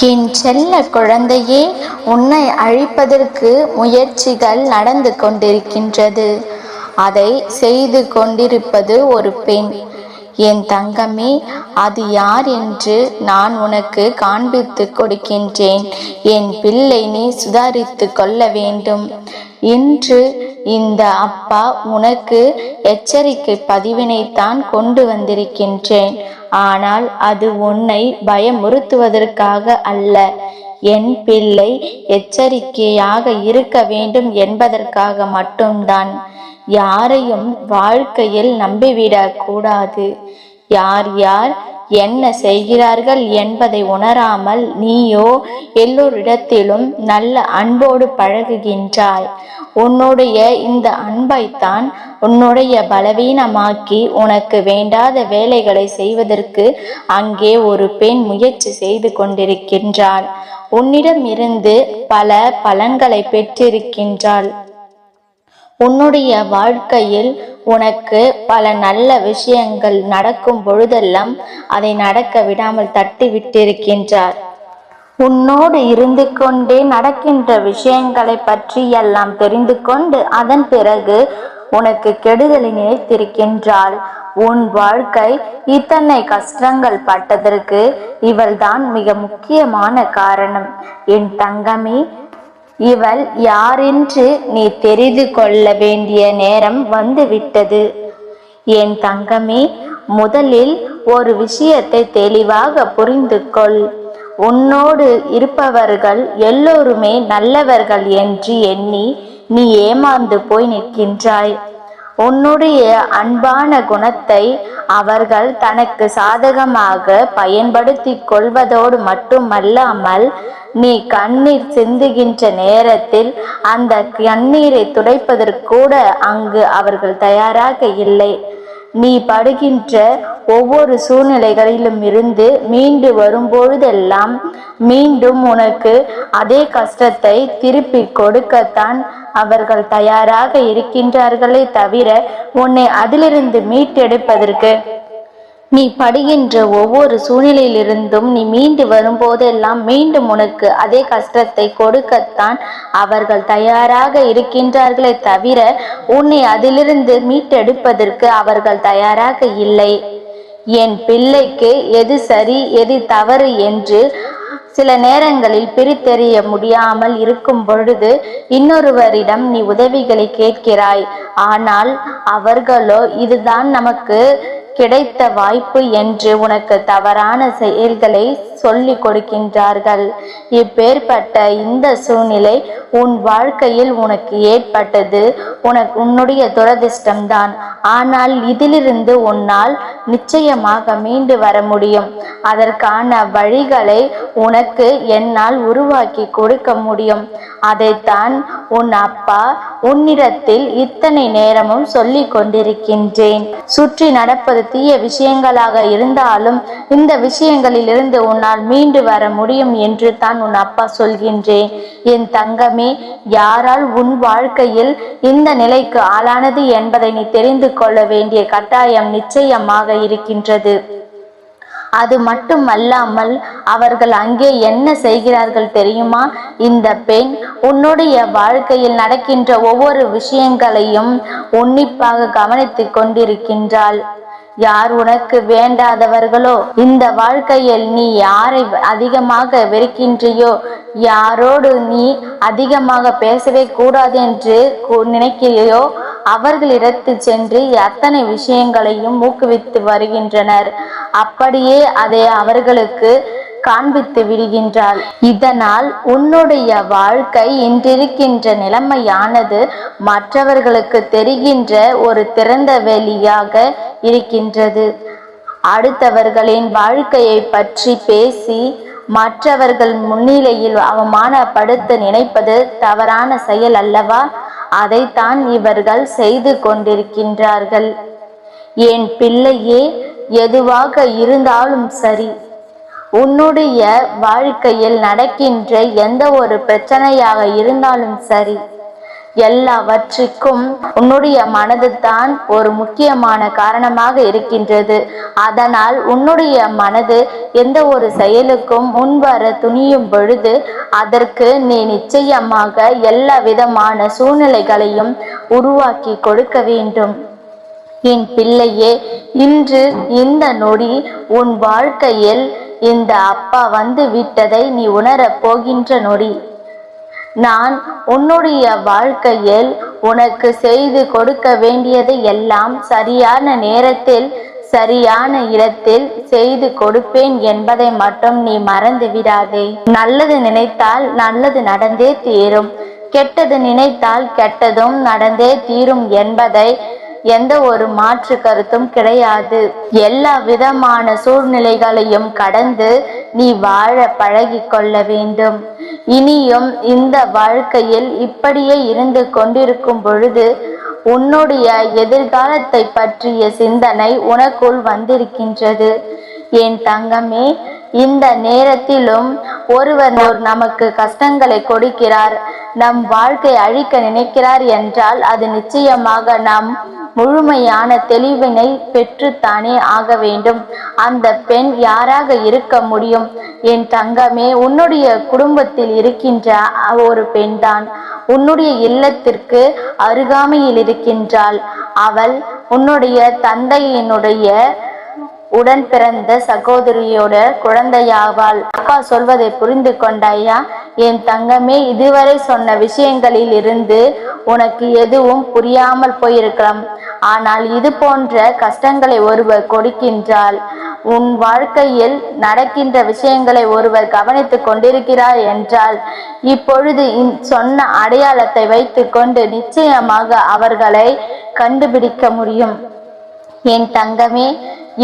என் செல்ல குழந்தையே உன்னை அழிப்பதற்கு முயற்சிகள் நடந்து கொண்டிருக்கின்றது. அதை செய்து கொண்டிருப்பது ஒரு பெண். என் தங்கமே அது யார் என்று நான் உனக்கு காண்பித்து கொடுக்கின்றேன். என் பிள்ளை நீ சுதாரித்து கொள்ள வேண்டும். இன்று இந்த அப்பா உனக்கு எச்சரிக்கை பதிவினைத்தான் கொண்டு வந்திருக்கின்றேன். ஆனால் அது உன்னை பயமுறுத்துவதற்காக அல்ல. என் பிள்ளை எச்சரிக்கையாக இருக்க வேண்டும் என்பதற்காக மட்டும்தான். யாரையும் வாழ்க்கையில் நம்பிவிடக் கூடாது யார் யார் என்ன செய்கிறார்கள் என்பதை உணராமல் நீயோ எல்லோரிடத்திலும் நல்ல அன்போடு பழகுகின்றாய். உன்னுடைய இந்த அன்பைத்தான் உன்னுடைய பலவீனமாக்கி உனக்கு வேண்டாத வேலைகளை செய்வதற்கு அங்கே ஒரு பெண் முயற்சி செய்து கொண்டிருக்கின்றாள். உன்னிடம் இருந்து பல பலன்களை பெற்றிருக்கின்றாள். உன்னுடைய வாழ்க்கையில் உனக்கு பல நல்ல விஷயங்கள் நடக்கும் பொழுதெல்லாம் அதை நடக்க விடாமல் தட்டி விட்டிருக்கின்றார் உன்னோடு இருந்து கொண்டே நடக்கின்ற விஷயங்களை பற்றி எல்லாம் தெரிந்து கொண்டு அதன் பிறகு உனக்கு கெடுதலை நினைத்திருக்கின்றாள். உன் வாழ்க்கை இத்தனை கஷ்டங்கள் பட்டதற்கு இவள்தான் மிக முக்கியமான காரணம். என் தங்கமே இவள் யாரென்று நீ தெரிந்து கொள்ள வேண்டிய நேரம் வந்துவிட்டது. என் தங்கமே முதலில் ஒரு விஷயத்தை தெளிவாக புரிந்து கொள் உன்னோடு இருப்பவர்கள் எல்லோருமே நல்லவர்கள் என்று எண்ணி நீ ஏமாந்து போய் நிற்கின்றாய். உன்னுடைய அன்பான குணத்தை அவர்கள் தனக்கு சாதகமாக பயன்படுத்தி கொள்வதோடு மட்டுமல்லாமல் நீ கண்ணீர் சிந்துகின்ற நேரத்தில் அந்த கண்ணீரை துடைப்பதற்கூட அங்கு அவர்கள் தயாராக இல்லை. நீ படுகின்ற ஒவ்வொரு சூழ்நிலைகளிலும் இருந்து மீண்டு வரும்பொழுதெல்லாம் மீண்டும் உனக்கு அதே கஷ்டத்தை திருப்பி கொடுக்கத்தான் அவர்கள் தயாராக இருக்கின்றார்களே தவிர உன்னை அதிலிருந்து மீட்டெடுப்பதற்கு நீ படுகின்ற ஒவ்வொரு சூழ்நிலையிலிருந்தும் நீ மீண்டு வரும்போதெல்லாம் மீண்டும் உனக்கு அதே கஷ்டத்தை கொடுக்கத்தான் அவர்கள் தயாராக இருக்கின்றார்களே தவிர உன்னை அதிலிருந்து மீட்டெடுப்பதற்கு அவர்கள் தயாராக இல்லை. என் பிள்ளைக்கு எது சரி எது தவறு என்று சில நேரங்களில் பிரித்தெறிய முடியாமல் இருக்கும் பொழுது இன்னொருவரிடம் நீ உதவிகளை கேட்கிறாய். ஆனால் அவர்களோ இதுதான் நமக்கு கிடைத்த வாய்ப்பு என்று உனக்கு தவறான செயல்களை சொல்லி கொடுக்கின்றார்கள். இப்பேற்பட்ட இந்த சூழ்நிலை உன் வாழ்க்கையில் உனக்கு ஏற்பட்டது. உனக்கு உன்னுடைய துரதிர்ஷ்டம்தான். ஆனால் இதிலிருந்து உன்னால் நிச்சயமாக மீண்டு வர முடியும். அதற்கான வழிகளை உனக்கு என்னால் உருவாக்கி கொடுக்க முடியும். அதைத்தான் உன் அப்பா உன்னிடத்தில் இத்தனை நேரமும் சொல்லி கொண்டிருக்கின்றேன். சுற்றி நடப்பது தீய விஷயங்களாக இருந்தாலும் இந்த விஷயங்களிலிருந்து உன்னால் உன்னால் மீண்டு வர முடியும் என்று தான் உன் அப்பா சொல்கின்றேன் என் தங்கமே யாரால் உன் வாழ்க்கையில் இந்த நிலைக்கு ஆளானது என்பதை நீ தெரிந்து கொள்ள வேண்டிய கட்டாயம் நிச்சயமாக இருக்கின்றது. அது மட்டுமல்லாமல் அவர்கள் அங்கே என்ன செய்கிறார்கள் தெரியுமா? இந்த பெண் உன்னுடைய வாழ்க்கையில் நடக்கின்ற ஒவ்வொரு விஷயங்களையும் உன்னிப்பாக கவனித்துக் கொண்டிருக்கின்றாள். யார் உனக்கு வேண்டாதவர்களோ? இந்த வாழ்க்கையில் நீ யாரை அதிகமாக வெறுக்கின்றியோ? யாரோடு நீ அதிகமாக பேசவே கூடாது என்று நினைக்கிறையோ? அவர்களிடத்து சென்று அத்தனை விஷயங்களையும் ஊக்குவித்து வருகின்றனர். அப்படியே அதை அவர்களுக்கு காண்பித்து விடுகின்றாள். இதனால் உன்னுடைய வாழ்க்கை இன்றிருக்கின்ற நிலைமையானது மற்றவர்களுக்கு தெரிகின்ற ஒரு திறந்த வெளியாக இருக்கின்றது. அடுத்தவர்களின் வாழ்க்கையை பற்றி பேசி மற்றவர்கள் முன்னிலையில் அவமானப்படுத்த நினைப்பது தவறான செயல் அல்லவா? அதைத்தான் இவர்கள் செய்து கொண்டிருக்கின்றார்கள். என் பிள்ளையே எதுவாக இருந்தாலும் சரி உன்னுடைய வாழ்க்கையில் நடக்கின்ற எந்த ஒரு பிரச்சனையாக இருந்தாலும் சரி எல்லாவற்றிற்கும் உன்னுடைய மனது தான் ஒரு முக்கியமான காரணமாக இருக்கின்றது. அதனால் உன்னுடைய மனது எந்த ஒரு செயலுக்கும் முன்வர துணியும் பொழுது அதற்கு நீ நிச்சயமாக எல்லா விதமான சூழ்நிலைகளையும் உருவாக்கி கொடுக்க வேண்டும். என் பிள்ளையே இன்று இந்த நொடி உன் வாழ்க்கையில் இந்த அப்பா வந்து விட்டதை நீ உணரப் போகின்ற நொடி. நான் உன்னுடைய வாழ்க்கையில் உனக்கு செய்து கொடுக்க வேண்டியது எல்லாம் சரியான நேரத்தில் சரியான இடத்தில் செய்து கொடுப்பேன் என்பதை மட்டும் நீ மறந்து விடாதே. நல்லது நினைத்தால் நல்லது நடந்தே தீரும். கெட்டது நினைத்தால் கெட்டதும் நடந்தே தீரும் என்பதை எந்த ஒரு மாற்று கருத்தும் கிடையாது. எல்லா விதமான சூழ்நிலைகளையும் கடந்து நீ வாழ பழகி கொள்ள வேண்டும். இனியும் இந்த வாழ்க்கையில் இப்படியே இருந்து கொண்டிருக்கும் பொழுது உன்னுடைய எதிர்காலத்தை பற்றிய சிந்தனை உனக்குள் வந்திருக்கின்றது. என் தங்கமே இந்த நேரத்திலும் ஒருவர் நமக்கு கஷ்டங்களை கொடுக்கிறார் நம் வாழ்க்கை அழிக்க நினைக்கிறார் என்றால் அது நிச்சயமாக நாம் முழுமையான தெளிவினை பெற்றுத்தானே ஆக வேண்டும். அந்த பெண் யாராக இருக்க முடியும்? என் தங்கமே உன்னுடைய குடும்பத்தில் இருக்கின்ற ஒரு பெண்தான். உன்னுடைய இல்லத்திற்கு அருகாமையில் இருக்கின்றாள். அவள் உன்னுடைய தந்தையினுடைய உடன் பிறந்த சகோதரியோட குழந்தையாவாள். அப்பா சொல்வதை புரிந்து கொண்டாயா என் தங்கமே இதுவரை சொன்ன விஷயங்களில் இருந்து உனக்கு எதுவும் புரியாமல் போயிருக்கலாம். ஆனால் இது போன்ற கஷ்டங்களை ஒருவர் கொடுக்கின்றால் உன் வாழ்க்கையில் நடக்கின்ற விஷயங்களை ஒருவர் கவனித்துக் கொண்டிருக்கிறார் என்றால் இப்பொழுது சொன்ன அடையாளத்தை வைத்துக்கொண்டு நிச்சயமாக அவர்களை கண்டுபிடிக்க முடியும். என் தங்கமே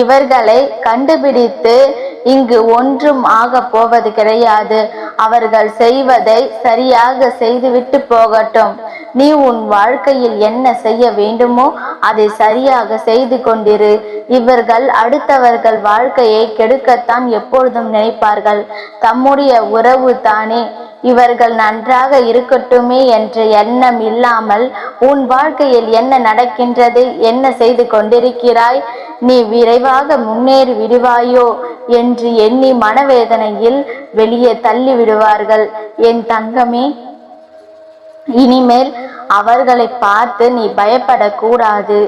இவர்களை கண்டுபிடித்து இங்கு ஒன்றும் ஆக போவது கிடையாது. அவர்கள் செய்வதை சரியாக செய்துவிட்டு போகட்டும். நீ உன் வாழ்க்கையில் என்ன செய்ய வேண்டுமோ அதை சரியாக செய்து கொண்டிரு. இவர்கள் அடுத்தவர்கள் வாழ்க்கையை கெடுக்கத்தான் எப்பொழுதும் நினைப்பார்கள். தம்முடைய உறவு தானே. இவர்கள் நன்றாக இருக்கட்டுமே என்ற எண்ணம் இல்லாமல் உன் வாழ்க்கையில் என்ன நடக்கின்றது என்ன செய்து கொண்டிருக்கிறாய் நீ விரைவாக முன்னேறி விடுவாயோ என்று எண்ணி மனவேதனையில் வெளியே தள்ளி விடுவார்கள் என் தங்கமே இனிமேல் அவர்களை பார்த்து நீ பயப்படக்கூடாது.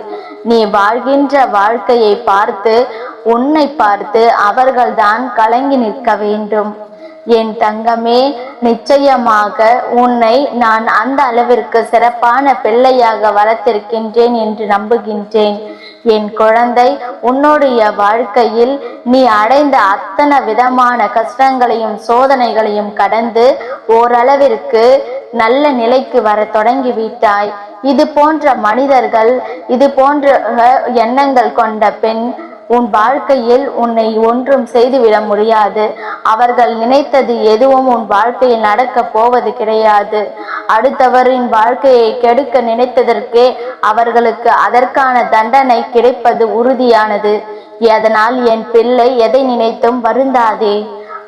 நீ வாழ்கின்ற வாழ்க்கையை பார்த்து உன்னை பார்த்து அவர்கள்தான் கலங்கி நிற்க வேண்டும். என் தங்கமே நிச்சயமாக உன்னை நான் அந்த அளவிற்கு சிறப்பான பிள்ளையாக வளர்த்திருக்கின்றேன் என்று நம்புகின்றேன். என் குழந்தை உன்னுடைய வாழ்க்கையில் நீ அடைந்த அத்தனை விதமான கஷ்டங்களையும் சோதனைகளையும் கடந்து ஓரளவிற்கு நல்ல நிலைக்கு வர தொடங்கிவிட்டாய். இது போன்ற மனிதர்கள் இது போன்ற எண்ணங்கள் கொண்ட பெண் உன் வாழ்க்கையில் உன்னை ஒன்றும் செய்துவிட முடியாது. அவர்கள் நினைத்தது எதுவும் உன் வாழ்க்கையில் நடக்கப் போவது கிடையாது. அடுத்தவரின் வாழ்க்கையை கெடுக்க நினைத்ததற்கே அவர்களுக்கு அதற்கான தண்டனை கிடைப்பது உறுதியானது. அதனால் என் பிள்ளை எதை நினைத்தும் வருந்தாதே.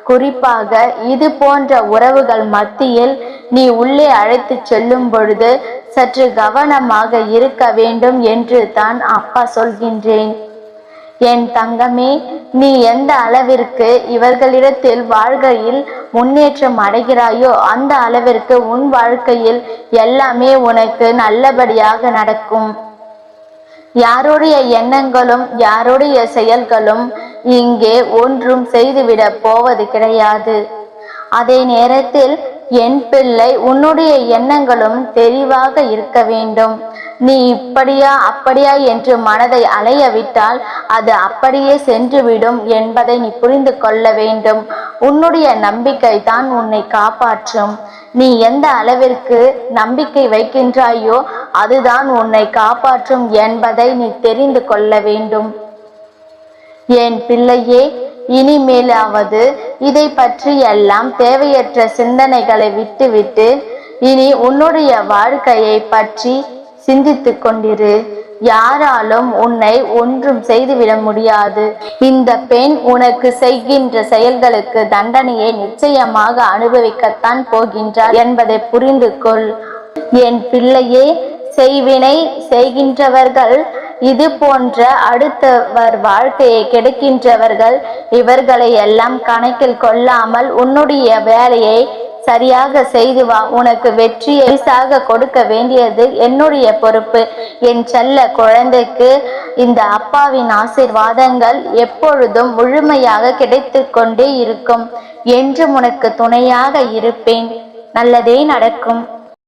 குறிப்பாக இது போன்ற உறவுகள் மத்தியில் நீ உள்ளே அழைத்து செல்லும் பொழுது சற்று கவனமாக இருக்க வேண்டும் என்று தான் அப்பா சொல்கின்றேன். என் தங்கமே நீ எந்த அளவிற்கு இவர்களிடத்தில் வாழ்க்கையில் முன்னேற்றம் அடைகிறாயோ அந்த அளவிற்கு உன் வாழ்க்கையில் எல்லாமே உனக்கு நல்லபடியாக நடக்கும். யாருடைய எண்ணங்களும் யாருடைய செயல்களும் இங்கே ஒன்றும் செய்துவிடப் போவது கிடையாது. அதே நேரத்தில் என் பிள்ளை உன்னுடைய எண்ணங்களும் தெளிவாக இருக்க வேண்டும். நீ இப்படியா அப்படியா என்று மனதை அலைய விட்டால் அது அப்படியே சென்றுவிடும் என்பதை நீ புரிந்து கொள்ள வேண்டும். உன்னுடைய நம்பிக்கை தான் உன்னை காப்பாற்றும். நீ எந்த அளவிற்கு நம்பிக்கை வைக்கின்றாயோ அதுதான் உன்னை காப்பாற்றும் என்பதை நீ தெரிந்து கொள்ள வேண்டும். என் பிள்ளையே இனிமேலாவது இதை பற்றி எல்லாம் தேவையற்ற சிந்தனைகளை விட்டுவிட்டு இனி உன்னுடைய வாழ்க்கையை பற்றி சிந்தித்து கொண்டிரு. யாராலும் உன்னை ஒன்றும் செய்துவிட முடியாது. இந்த பெண் உனக்கு செய்கின்ற செயல்களுக்கு தண்டனையை நிச்சயமாக அனுபவிக்கத்தான் போகின்றார் என்பதை புரிந்து கொள் என் பிள்ளையே செய்வினை செய்கின்றவர்கள் இது போன்ற அடுத்தவர் வாழ்க்கையை கெடுக்கின்றவர்கள் இவர்களை எல்லாம் கணக்கில் கொள்ளாமல் உன்னுடைய வேலையை சரியாக செய்து வா. உனக்கு வெற்றியை எரிசாக கொடுக்க வேண்டியது என்னுடைய பொறுப்பு. என் செல்ல குழந்தைக்கு இந்த அப்பாவின் ஆசீர்வாதங்கள் எப்பொழுதும் முழுமையாக கிடைத்து கொண்டே இருக்கும். என்றும் உனக்கு துணையாக இருப்பேன். நல்லதே நடக்கும்.